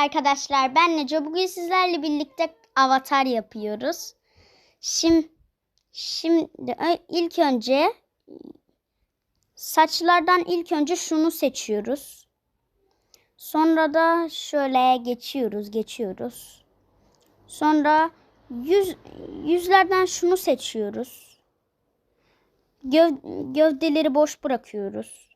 Arkadaşlar ben Neco. Bugün sizlerle birlikte avatar yapıyoruz. Şimdi, şimdi ilk önce saçlardan ilk önce şunu seçiyoruz. Sonra da şöyle geçiyoruz, geçiyoruz. Sonra yüz, yüzlerden şunu seçiyoruz. Göv, gövdeleri boş bırakıyoruz.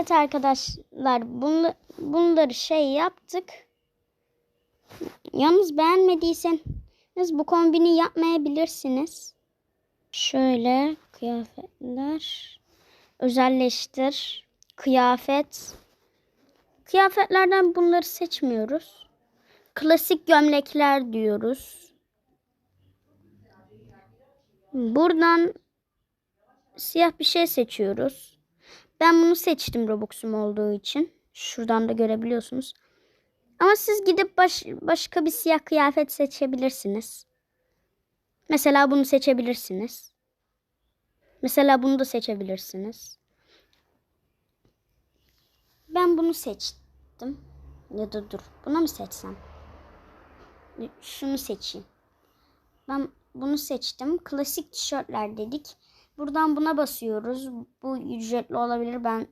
Evet arkadaşlar bunu, bunları şey yaptık. Yalnız beğenmediyseniz bu kombini yapmayabilirsiniz. Şöyle kıyafetler özelleştir kıyafet kıyafetlerden bunları seçmiyoruz. Klasik gömlekler diyoruz. Buradan siyah bir şey seçiyoruz. Ben bunu seçtim Robux'um olduğu için. Şuradan da görebiliyorsunuz. Ama siz gidip baş, başka bir siyah kıyafet seçebilirsiniz. Mesela bunu seçebilirsiniz. Mesela bunu da seçebilirsiniz. Ben bunu seçtim. Ya da dur. Buna mı seçsem? Şunu seçeyim. Ben bunu seçtim. Klasik tişörtler dedik. Buradan buna basıyoruz. Bu ücretli olabilir. Ben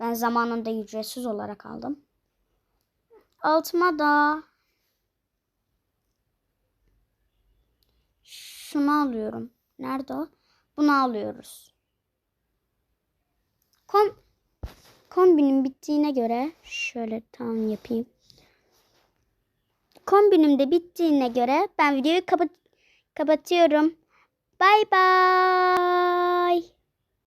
ben zamanında ücretsiz olarak aldım. Altıma da şunu alıyorum. Nerede o? Bunu alıyoruz. Kom kombinin bittiğine göre şöyle tam yapayım. Kombinim de bittiğine göre ben videoyu kapat kapatıyorum. Bye bye.